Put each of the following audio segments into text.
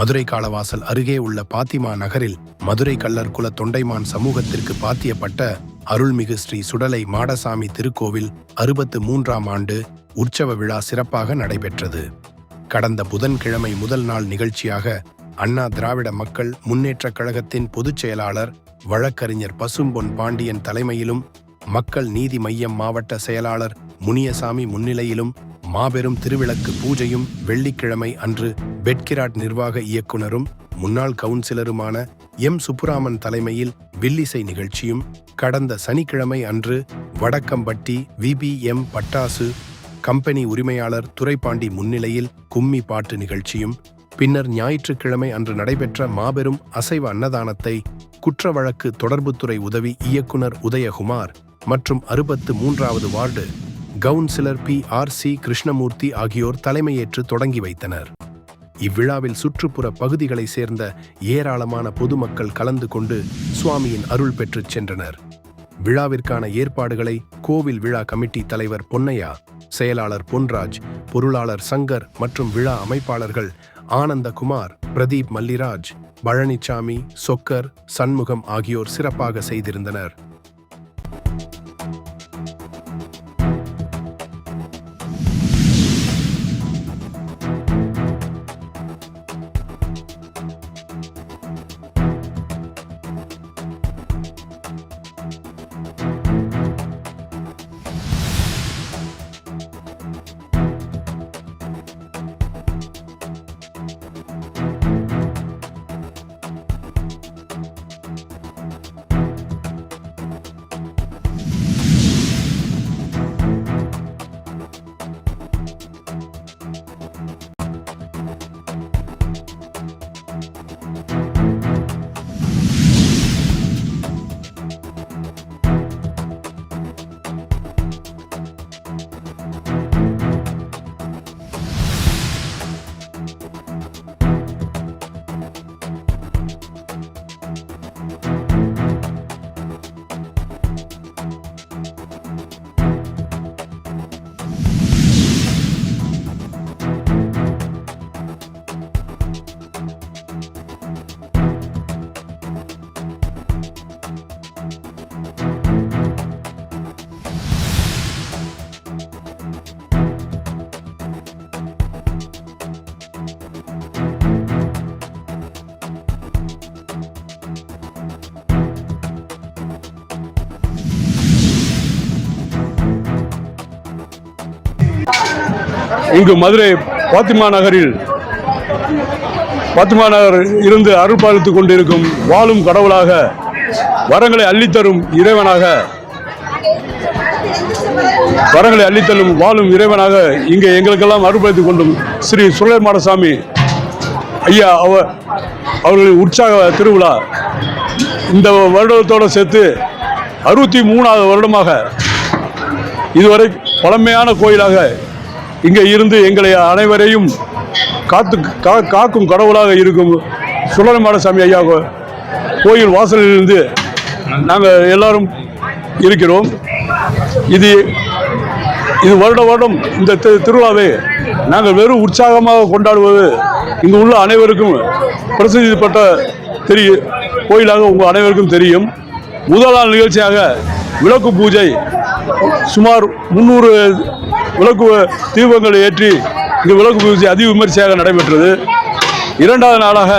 மதுரை காலவாசல் அருகே உள்ள பாத்திமா நகரில் மதுரை கள்ளர் குல தொண்டைமான் சமூகத்திற்கு பாத்தியப்பட்ட அருள்மிகு ஸ்ரீ சுடலை மாடசாமி திருக்கோவில் அறுபத்து மூன்றாம் ஆண்டு உற்சவ விழா சிறப்பாக நடைபெற்றது. கடந்த புதன்கிழமை முதல் நாள் நிகழ்ச்சியாக அண்ணா திராவிட மக்கள் முன்னேற்றக் கழகத்தின் பொதுச் செயலாளர் வழக்கறிஞர் பசும்பொன் பாண்டியன் தலைமையிலும் மக்கள் நீதி மையம் மாவட்ட செயலாளர் முனியசாமி முன்னிலையிலும் மாபெரும் திருவிளக்கு பூஜையும் வெள்ளிக்கிழமை அன்று பெட்கிராட் நிர்வாக இயக்குனரும் முன்னாள் கவுன்சிலருமான எம். சுப்புராமன் தலைமையில் வில்லிசை நிகழ்ச்சியும் கடந்த சனிக்கிழமை அன்று வடக்கம்பட்டி விபிஎம் பட்டாசு கம்பெனி உரிமையாளர் துரைப்பாண்டி முன்னிலையில் கும்மி பாட்டு நிகழ்ச்சியும் பின்னர் ஞாயிற்றுக்கிழமை அன்று நடைபெற்ற மாபெரும் அசைவ அன்னதானத்தை குற்ற வழக்கு தொடர்புத்துறை உதவி இயக்குனர் உதயகுமார் மற்றும் அறுபத்து மூன்றாவது ward councillor P. R. C. Krishnamoorthy ஆகியோர் தலைமையேற்று தொடங்கி வைத்தனர். இவ்விழாவில் சுற்றுப்புற பகுதிகளைச் சேர்ந்த ஏராளமான பொதுமக்கள் கலந்து கொண்டு சுவாமியின் அருள் பெற்றுச் சென்றனர். விழாவிற்கான ஏற்பாடுகளை கோவில் விழா கமிட்டி தலைவர் பொன்னையா செயலாளர் பொன்ராஜ் பொருளாளர் சங்கர் மற்றும் விழா அமைப்பாளர்கள் ஆனந்தகுமார் பிரதீப் மல்லிராஜ் பழனிசாமி சொக்கர் சண்முகம் ஆகியோர் சிறப்பாக செய்திருந்தனர். இங்கு மதுரை பாத்திமா நகரில் பாத்திமா நகர் இருந்து அருள் பாலித்துக் கொண்டிருக்கும் வாழும் கடவுளாக வரங்களை அள்ளித்தரும் இறைவனாக வரங்களை அள்ளித்தரும் வாழும் இறைவனாக இங்கே எங்களுக்கெல்லாம் அருள்படுத்திக் கொண்டும் ஸ்ரீ சுலைமாடசாமி ஐயா அவ அவர்களின் உற்சாக திருவிழா. இந்த வருடத்தோடு சேர்த்து அறுபத்தி மூணாவது வருடமாக இதுவரை பழமையான கோயிலாக இங்கே இருந்து எங்களை அனைவரையும் காத்து கா- காக்கும் கடவுளாக இருக்கும் சுடலமாடசாமி ஐயா கோயில் வாசலிலிருந்து நாங்கள் எல்லாரும் இருக்கிறோம். இது இது வருட வருடம் இந்த திருவிழாவை நாங்கள் வெறும் உற்சாகமாக கொண்டாடுவது இங்கு உள்ள அனைவருக்கும் பிரசித்திப்பட்ட தெரிய கோயிலாக உங்கள் அனைவருக்கும் தெரியும். முதல் நாள் நிகழ்ச்சியாக விளக்கு பூஜை சுமார் முந்நூறு விளக்கு தீபங்களை ஏற்றி இங்கு விளக்கு பூஜை அதி விமர்சையாக நடைபெற்றது. இரண்டாவது நாளாக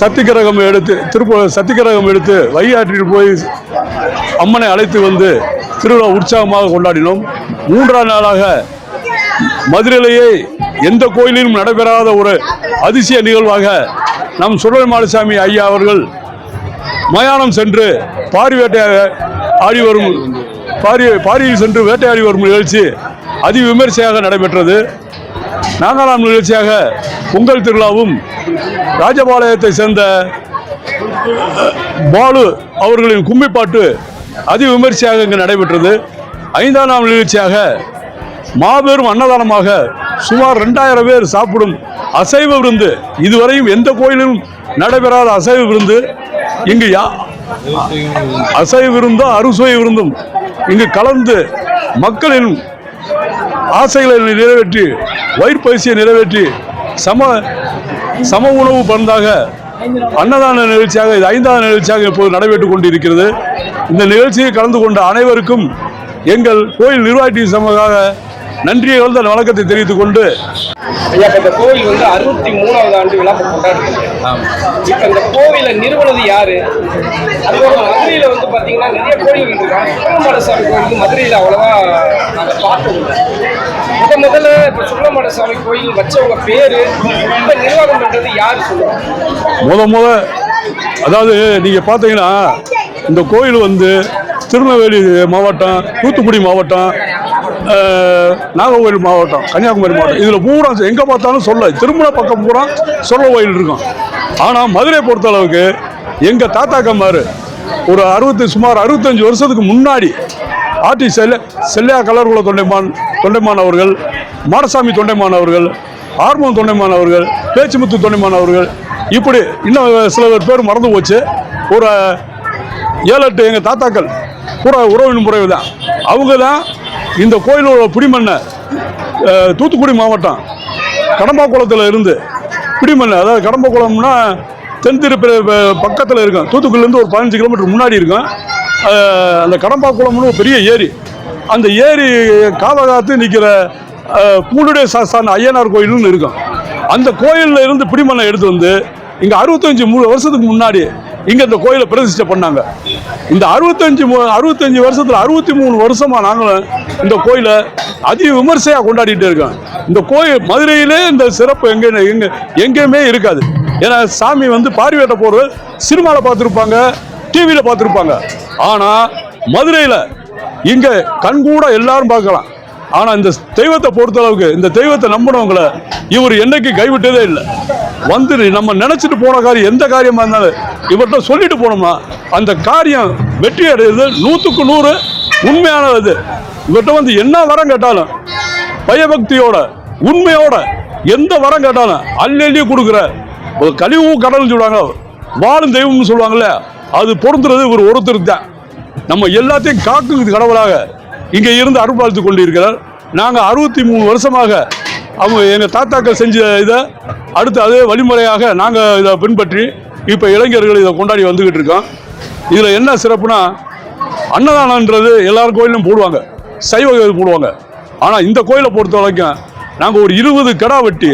சத்திக்கிரகம் எடுத்து திருப்ப சத்திக்கிரகம் எடுத்து வையாற்றில் போய் அம்மனை அழைத்து வந்து திருவிழா உற்சாகமாக கொண்டாடினோம். மூன்றாம் நாளாக மதுரையிலேயே எந்த கோயிலிலும் நடைபெறாத ஒரு அதிசய நிகழ்வாக நம் சுடலை மாலசாமி ஐயா அவர்கள் மயானம் சென்று பாரி ஆடி வரும் பாரி பாரியில் சென்று வேட்டையாடி வரும் நிகழ்ச்சி அதி விமர்சையாக நடைபெற்றது. நான்காம் நிகழ்ச்சியாக பொங்கல் திருவிழாவும் ராஜபாளையத்தை சேர்ந்த பாலு அவர்களின் கும்மிப்பாட்டு அதி விமர்சையாக இங்கு நடைபெற்றது. ஐந்தாம் நாள் நிகழ்ச்சியாக மாபெரும் அன்னதானமாக சுமார் ரெண்டாயிரம் பேர் சாப்பிடும் அசைவ விருந்து இதுவரையும் எந்த கோயிலிலும் நடைபெறாத அசைவ விருந்து. இங்கு யா அசைவ விருந்தும் அறுசுவை விருந்தும் இங்கு கலந்து மக்களின் ஆசைகளை நிறைவேற்றி வயிற்பயிற்சியை நிறைவேற்றி சம சம உணவு பந்தாக அன்னதான நிகழ்ச்சியாக இது ஐந்தாவது நிகழ்ச்சியாக இப்போது நடைபெற்றுக் கொண்டிருக்கிறது. இந்த நிகழ்ச்சியில் கலந்து கொண்ட அனைவருக்கும் எங்கள் கோயில் நிர்வாகத்தின் சமமாக நன்றியை கலந்த வணக்கத்தை தெரிவித்துக் கொண்டு ஐயா இப்ப இந்த கோவில் வந்து அறுபத்தி மூணாவது ஆண்டு விழா கொண்டாடுறீங்க. இப்ப இந்த கோவிலை நிறுவனது யாரு? அதுபோல பார்த்தீங்கன்னா நிறைய கோயில்கள் இருக்காங்க சுப்பிரமணிய சாமி கோயில் மதுரையில அவ்வளவா நாங்க பார்த்தது முத முதல்ல இப்போ சுப்பிரமணியசாமி கோயில் வச்சவங்க பேரு இப்ப நிர்வாகம் பண்ணுறது யார் சொல்லுவாங்க? முத முத அதாவது நீங்கள் பார்த்தீங்கன்னா இந்த கோயில் வந்து திருநெல்வேலி மாவட்டம் தூத்துக்குடி மாவட்டம் நாகர்கோவில் மாவட்டம் கன்னியாகுமரி மாவட்டம். இதில் பூரா எங்கே பார்த்தாலும் சொல்ல திருமண பக்கம் பூரா சொல்ல கோயில் இருக்கும். ஆனால் மதுரை பொறுத்தளவுக்கு எங்கள் தாத்தாக்கம்மாரு ஒரு அறுபத்தி சுமார் அறுபத்தஞ்சு வருஷத்துக்கு முன்னாடி ஆர்டி செல்ல செல்லையா கலர்குல தொண்டைமான் தொண்டைமான் அவர்கள் மாடசாமி தொண்டைமான் அவர்கள் ஆர்மோன் தொண்டைமான் அவர்கள் பேச்சுமுத்து தொண்டைமான் அவர்கள் இப்படி இன்னும் சில பேர் மறந்து போச்சு. ஒரு ஏழு எட்டு எங்கள் தாத்தாக்கள் பூரா உறவின் முறைவு தான். அவங்க தான் இந்த கோயிலோட பிடிமண்ணை தூத்துக்குடி மாவட்டம் கடம்பாக்குளத்தில் இருந்து பிடிமண்ணை அதாவது கடம்பாக்குளம்னா தென் பக்கத்தில் இருக்கும் தூத்துக்குடியிலேருந்து ஒரு பதினஞ்சு கிலோமீட்டர் முன்னாடி இருக்கும் அந்த கடம்பாக்குளம்னு ஒரு பெரிய ஏரி. அந்த ஏரி காவகாத்து நிற்கிற பூலுடைய சாஸ்தான் ஐயனார் கோயில்னு இருக்கும். அந்த கோயிலில் இருந்து பிடிமண்ணை எடுத்து வந்து இங்கே அறுபத்தஞ்சு மூணு வருஷத்துக்கு முன்னாடி இங்கே இந்த கோயிலை பிரதிஷ்டை பண்ணாங்க. இந்த அறுபத்தஞ்சு மு- அறுபத்தஞ்சு வருஷத்தில் அறுபத்தி மூணு வருஷமா நாங்களும் இந்த கோயிலை அதி விமர்சையாக கொண்டாடிட்டு இருக்கோம். இந்த கோயில் மதுரையிலே இந்த சிறப்பு எங்கே எங்கே எங்கேயுமே இருக்காது. ஏன்னா சாமி வந்து பார்வையிட்ட போகிறது சினிமாவில் பார்த்துருப்பாங்க டிவியில் பார்த்துருப்பாங்க. ஆனால் மதுரையில் இங்கே கண்கூட எல்லாரும் பார்க்கலாம். ஆனால் இந்த தெய்வத்தை பொறுத்தளவுக்கு இந்த தெய்வத்தை நம்பினவங்களை இவர் என்னைக்கு கைவிட்டதே இல்லை. வந்து நம்ம நினச்சிட்டு போன காரியம் எந்த காரியமாக இருந்தாலும் இவர்கிட்ட சொல்லிட்டு போனோம்னா அந்த காரியம் வெற்றி அடைகிறது நூற்றுக்கு நூறு உண்மையானது. இது இவர்கிட்ட வந்து என்ன வரம் கேட்டாலும் பயபக்தியோட உண்மையோட எந்த வரம் கேட்டாலும் அள்ளி கொடுக்குற கழிவு கடல்னு சொல்லுவாங்க. வாழும் தெய்வம்னு சொல்லுவாங்கல்ல அது பொருந்துறது இவர் ஒருத்தர் தான். நம்ம எல்லாத்தையும் காக்கும் கடவுளாக. இங்கே இருந்து அருள்பாலித்து கொண்டிருக்கிறார். நாங்கள் அறுபத்தி மூணு வருஷமாக அவங்க எங்கள் தாத்தாக்கள் செஞ்ச இதை அடுத்து அதே வழிமுறையாக நாங்கள் இதை பின்பற்றி இப்போ இளைஞர்கள் இதை கொண்டாடி வந்துக்கிட்டு இருக்கோம். இதில் என்ன சிறப்புனா அன்னதானன்றது எல்லார் கோயிலும் போடுவாங்க. சைவ கோயில் போடுவாங்க. ஆனால் இந்த கோயிலை பொறுத்த வரைக்கும் நாங்கள் ஒரு இருபது கடா வெட்டி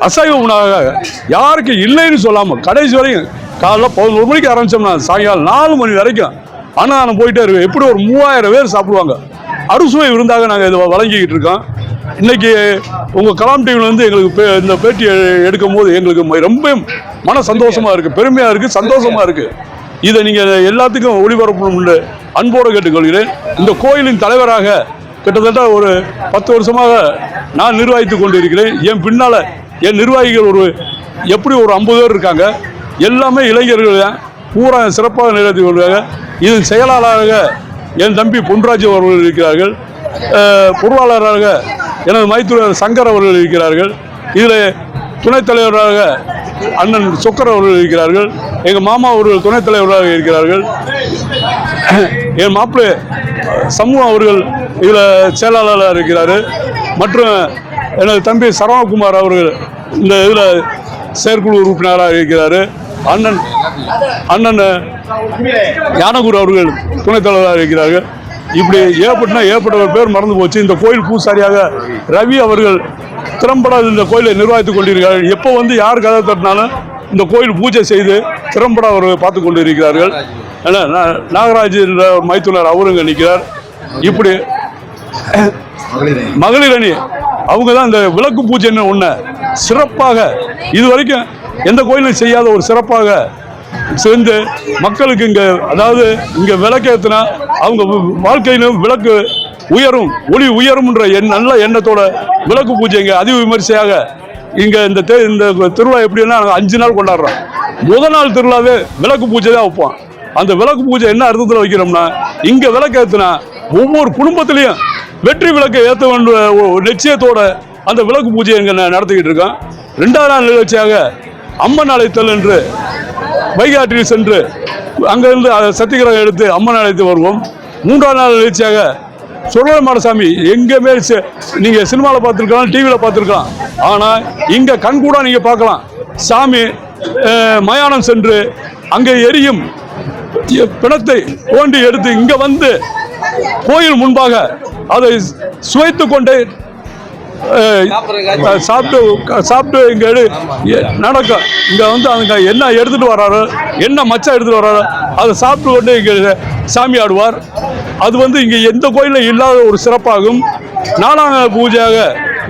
அசைவ உணவாக யாருக்கு இல்லைன்னு சொல்லாமல் கடைசி வரைக்கும் காலைல பதினோரு மணிக்கு ஆரம்பிச்சோம்னா சாயங்காலம் நாலு மணி வரைக்கும் அன்னதானம் போயிட்டே இருக்கு எப்படி ஒரு மூவாயிரம் பேர் சாப்பிடுவாங்க? அறுசுவை விருந்தாக நாங்கள் இதை வழங்கிக்கிட்டு இருக்கோம். இன்னைக்கு உங்கள் கலாம் டிவியில் வந்து எங்களுக்கு பே- இந்த பேட்டி எடுக்கும் போது எங்களுக்கு ரொம்ப மன சந்தோஷமாக இருக்குது பெருமையாக இருக்குது சந்தோஷமாக இருக்குது இதை நீங்கள் எல்லாத்துக்கும் ஒளிபரப்பணும்னு அன்போடு கேட்டுக்கொள்கிறேன். இந்த கோயிலின் தலைவராக கிட்டத்தட்ட ஒரு பத்து வருஷமாக நான் நிர்வகித்து கொண்டிருக்கிறேன். என் பின்னால் என் நிர்வாகிகள் ஒரு எப்படி ஒரு ஐம்பது பேர் இருக்காங்க எல்லாமே இளைஞர்கள் தான். பூரா சிறப்பாக நிறைவேற்றி கொள்வாங்க இதன் செயலாளராக என் தம்பி பொன்ராஜ் அவர்கள் இருக்கிறார்கள். பொருளாளராக எனது மைத்துறையர் சங்கர் அவர்கள் இருக்கிறார்கள். இதில் துணைத் தலைவராக அண்ணன் சொக்கர் அவர்கள் இருக்கிறார்கள். எங்கள் மாமா அவர்கள் துணைத் தலைவராக இருக்கிறார்கள். என் மாப்பிள்ளை சமூகம் அவர்கள் இதில் செயலாளராக இருக்கிறார். மற்றும் எனது தம்பி சரவணகுமார் அவர்கள் இந்த இதில் செயற்குழு உறுப்பினராக இருக்கிறாரு அண்ணன் அண்ணன் ஞானகுரு அவர்கள் துணைத் தலைவராக இருக்கிறார்கள். இப்படி ஏற்பட்டுனா ஏற்பட்ட ஒரு பேர் மறந்து போச்சு. இந்த கோயில் பூசாரியாக ரவி அவர்கள் திறம்பட இந்த கோயிலை நிர்வகித்துக் கொண்டிருக்கிறார்கள். எப்போ வந்து யார் கதை தட்டினாலும் இந்த கோயில் பூஜை செய்து திறம்பட அவர் பார்த்து கொண்டிருக்கிறார்கள். ஏன்னா, நா- நாகராஜ் என்ற மைத்துனர் அவரும் இங்கே நிற்கிறார். இப்படி மகளிர் அணி. அவங்க தான் இந்த விளக்கு பூஜைன்னு ஒன்று சிறப்பாக இது வரைக்கும் எந்த கோயிலும் செய்யாத ஒரு சிறப்பாக சேர்ந்து மக்களுக்கு இங்கே அதாவது இங்கே விளக்கேற்றினா அவங்க வாழ்க்கையிலும் விளக்கு உயரும் ஒளி உயரும்ன்ற எண் நல்ல எண்ணத்தோட விளக்கு பூஜை இங்கே அதி விமரிசையாக இங்கே இந்த தே இந்த திருவிழா எப்படின்னா நாங்கள் அஞ்சு நாள் கொண்டாடுறோம் முதல் நாள் திருவிழாவே விளக்கு பூஜை தான் வைப்போம் அந்த விளக்கு பூஜை என்ன அர்த்தத்தில் வைக்கிறோம்னா இங்கே விளக்கு ஏற்றுனா ஒவ்வொரு குடும்பத்திலையும் வெற்றி விளக்கை ஏற்ற வேண்டிய ஒரு நிச்சயத்தோட அந்த விளக்கு பூஜையை இங்கே நடத்திக்கிட்டு இருக்கோம் ரெண்டாவது நாள் நிகழ்ச்சியாக அம்மன் அழைத்தல் என்று வைகாட்டில் சென்று அங்கிருந்து அதை சத்தியகிரகம் எடுத்து அம்மன் அழைத்து வருவோம். மூன்றாம் நாள் நிகழ்ச்சியாக சுடலை மாடசாமி எங்கேயுமே நீங்கள் சினிமாவில் பார்த்துருக்கலாம் டிவியில் பார்த்துருக்கலாம். ஆனால் இங்கே கண்கூடாக நீங்கள் பார்க்கலாம். சாமி மயானம் சென்று அங்கே எரியும் பிணத்தை தோண்டி எடுத்து இங்கே வந்து கோயில் முன்பாக அதை சுவைத்து கொண்டே சாப்பிட்டு சாப்பிட்டு இங்கே எடு நடக்கும் இங்கே வந்து அங்க என்ன எடுத்துகிட்டு வர்றாரோ என்ன மச்சா எடுத்துகிட்டு வர்றாரோ அதை சாப்பிட்டு கொண்டு இங்கே சாமி ஆடுவார். அது வந்து இங்கே எந்த கோயிலும் இல்லாத ஒரு சிறப்பாகும். நாலாங்க பூஜையாக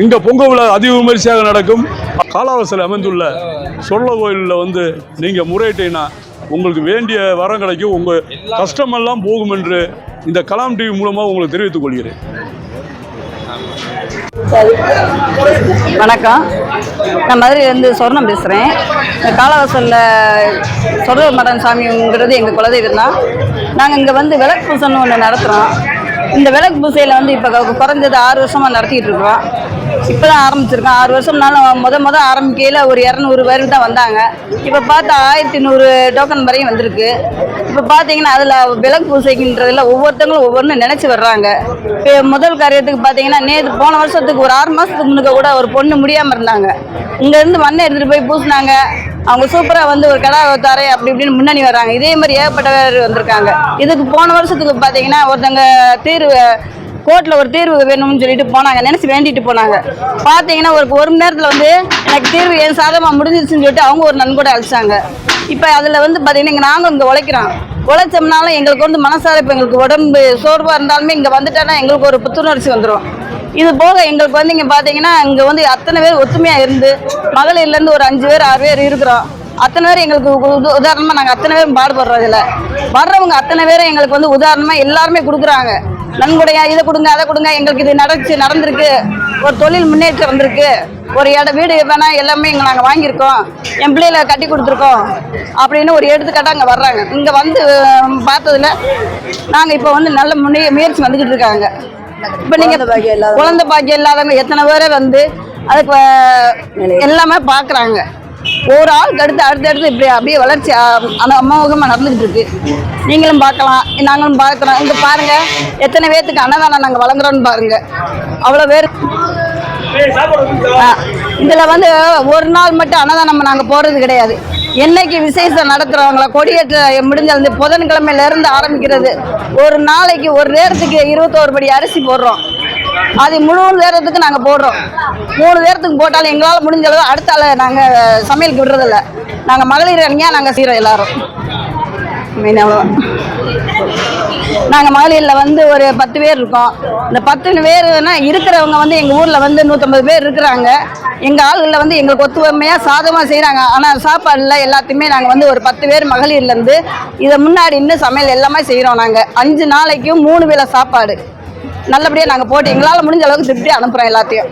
இங்கே பொங்க விழா அதி விமரிசையாக நடக்கும். காலாவசியில் அமைந்துள்ள சொல்ல கோயிலில் வந்து நீங்கள் முறையிட்டீங்கன்னா உங்களுக்கு வேண்டிய வரம் கிடைக்கும் உங்கள் கஷ்டமெல்லாம் போகும் என்று இந்த கலாம் டிவி மூலமாக உங்களுக்கு தெரிவித்துக் கொள்கிறேன். வணக்கம். நான் மதுரையிலேருந்து சொர்ணம் பேசுகிறேன் இந்த காலவாசலில் சொர்ண மடன் சாமிங்கிறது எங்கள் குலதெய்வம் தான் நாங்கள் இங்கே வந்து விளக்கு பூசன்னு ஒன்று நடத்துகிறோம் இந்த விளக்கு பூசையில் வந்து இப்போ குறைஞ்சது ஆறு வருஷமாக நடத்திட்டு இருக்கிறோம். இப்போ தான் ஆரம்பிச்சிருக்கோம். ஆறு வருஷம்னாலும் முத முத ஆரம்பிக்கையில் ஒரு இரநூறு பேர் தான் வந்தாங்க. இப்போ பார்த்தா ஆயிரத்தி நூறு டோக்கன் வரையும் வந்திருக்கு. இப்போ பார்த்தீங்கன்னா அதில் விளக்கு பூசைக்குன்றதில் ஒவ்வொருத்தங்களும் ஒவ்வொன்றும் நினச்சி வர்றாங்க. இப்போ முதல் காரியத்துக்கு பார்த்தீங்கன்னா நேற்று போன வருஷத்துக்கு ஒரு ஆறு மாதத்துக்கு முன்னுக்க கூட ஒரு பொண்ணு முடியாமல் இருந்தாங்க. இங்கேருந்து மண்ணை எடுத்துகிட்டு போய் பூசினாங்க. அவங்க சூப்பராக வந்து ஒரு கடை தாரே அப்படி இப்படின்னு முன்னணி வர்றாங்க. இதே மாதிரி ஏகப்பட்ட பேர் வந்திருக்காங்க. இதுக்கு போன வருஷத்துக்கு பார்த்தீங்கன்னா ஒருத்தங்க தீர்வு கோர்ட்டில் ஒரு தீர்வு வேணும்னு சொல்லிட்டு போனாங்க. நினச்சி வேண்டிட்டு போனாங்க. பார்த்தீங்கன்னா ஒரு ஒரு மணி நேரத்தில் வந்து எனக்கு தீர்வு என் சாதமாக முடிஞ்சிருச்சுன்னு சொல்லிட்டு அவங்க ஒரு நன்கொடை அழிச்சாங்க இப்போ அதில் வந்து பார்த்தீங்கன்னா இங்கே நாங்கள் இங்கே உழைக்கிறோம். உழைச்சோம்னாலும் எங்களுக்கு வந்து மனசார இப்போ எங்களுக்கு உடம்பு சோர்வாக இருந்தாலுமே இங்கே வந்துட்டோன்னா எங்களுக்கு ஒரு புத்துணர்ச்சி வந்துடும் இது போக எங்களுக்கு வந்து இங்கே பார்த்தீங்கன்னா இங்கே வந்து அத்தனை பேர் ஒத்துமையாக இருந்து மகளிர்லேருந்து ஒரு அஞ்சு பேர் ஆறு பேர் இருக்கிறோம். அத்தனை பேர் எங்களுக்கு உதாரணமாக நாங்கள் அத்தனை பேரும் பாடுபடுறோம் இதில். வர்றவங்க அத்தனை பேரும் எங்களுக்கு வந்து உதாரணமாக எல்லாருமே கொடுக்குறாங்க. நன்கொடையா இதை கொடுங்க அதை கொடுங்க எங்களுக்கு இது நடந்துச்சு நடந்திருக்கு. ஒரு தொழில் முன்னேற்றம் வந்திருக்கு. ஒரு இடம் வீடு வேணா எல்லாமே இங்கே நாங்கள் வாங்கியிருக்கோம். என் பிள்ளைகளை கட்டி கொடுத்துருக்கோம். அப்படின்னு ஒரு எடுத்துக்காட்டாக அங்கே வர்றாங்க. இங்கே வந்து பார்த்ததில் பார்த்ததுல நாங்கள் இப்போ வந்து நல்ல முன்னே முயற்சி வந்துக்கிட்டு இருக்காங்க. இப்போ நீங்கள் குழந்தை பாக்கியம் இல்லாதவங்க. எத்தனை பேரை வந்து அதுக்கு எல்லாமே பார்க்குறாங்க. ஒரு ஆளுக்கு அடுத்து அடுத்தடுத்து இப்படி அப்படியே வளர்ச்சி அந்த அமோகமாக நடந்துக்கிட்டு இருக்கு. நீங்களும் பார்க்கலாம். நாங்களும் பார்க்குறோம். இங்கே பாருங்க. எத்தனை பேர்த்துக்கு அன்னதானம் நாங்கள் வழங்குறோன்னு பாருங்க. அவ்வளோ பேர். இதில் வந்து ஒரு நாள் மட்டும் அன்னதானம் நாங்கள் போகிறது கிடையாது. என்னைக்கு விசேஷம் நடத்துகிறவங்கள கொடியேற்ற முடிஞ்சது. புதன்கிழமையில இருந்து ஆரம்பிக்கிறது. ஒரு நாளைக்கு ஒரு நேரத்துக்கு இருபத்தோரு படி அரிசி போடுறோம். அது முழு நேரத்துக்கு நாங்கள் போடுறோம். மூணு நேரத்துக்கு போட்டாலும் எங்களால் முடிஞ்ச அளவு அடுத்த ஆளை நாங்கள் சமையலுக்கு விடுறதில்ல. நாங்கள் மகளிர் அணியாக நாங்கள் செய்கிறோம் எல்லாரும். மெயின் அவ்வளோதான் நாங்கள் மகளிரில் வந்து ஒரு பத்து பேர் இருக்கோம். இந்த பத்து பேர்னா இருக்கிறவங்க வந்து எங்கள் ஊரில் வந்து நூற்றம்பது பேர் இருக்கிறாங்க. எங்கள் ஆளுகளில் வந்து எங்களுக்கு ஒத்துமையாக சாதமாக செய்கிறாங்க ஆனால் சாப்பாடில் எல்லாத்தையுமே நாங்கள் வந்து ஒரு பத்து பேர் மகளிர்லேருந்து இதை முன்னாடி இன்னும் சமையல் எல்லாமே செய்கிறோம் நாங்கள் அஞ்சு நாளைக்கும் மூணு வேளை சாப்பாடு. நல்லபடியாக நாங்கள் போட்டு எங்களால் முடிஞ்ச அளவுக்கு திருப்தி அனுப்புகிறோம் எல்லாத்தையும்.